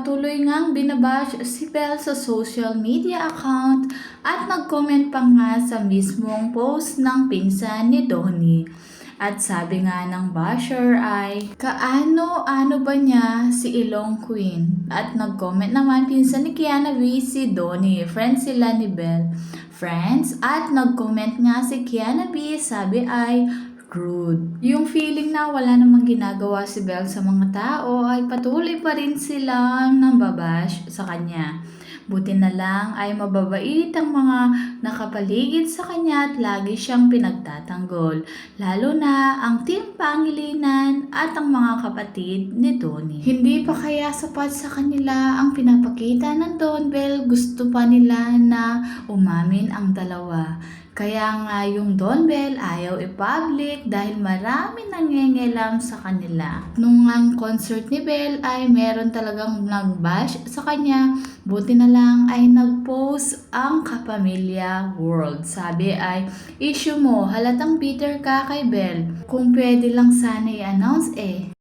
patuloy ngang binabash si Belle sa social media account at nag-comment pa nga sa mismong post ng pinsan ni Donnie. At sabi nga ng basher ay, kaano-ano ba niya si Ilong Queen? At nag-comment naman pinsan ni Kiana V si Donnie, friends sila ni Belle. Friends, at nag-comment nga si Kiana B, sabi ay, rude. Yung feeling na wala namang ginagawa si Belle sa mga tao ay patuloy pa rin silang nambabash sa kanya. Buti na lang ay mababait ang mga nakapaligid sa kanya at lagi siyang pinagtatanggol. Lalo na ang Team Pangilinan at ang mga kapatid ni Tony. Hindi pa kaya sapat sa kanila ang pinapakita ng Don Bell. Gusto pa nila na umamin ang dalawa. Kaya nga yung Don Bell ayaw i-public dahil marami nangengelam sa kanila. Nung ang concert ni Bell ay meron talagang nag-bash sa kanya, buti na lang ay nag-post ang Kapamilya World. Sabi ay, issue mo, halatang bitter ka kay Bell. Kung pwede lang sana i-announce eh.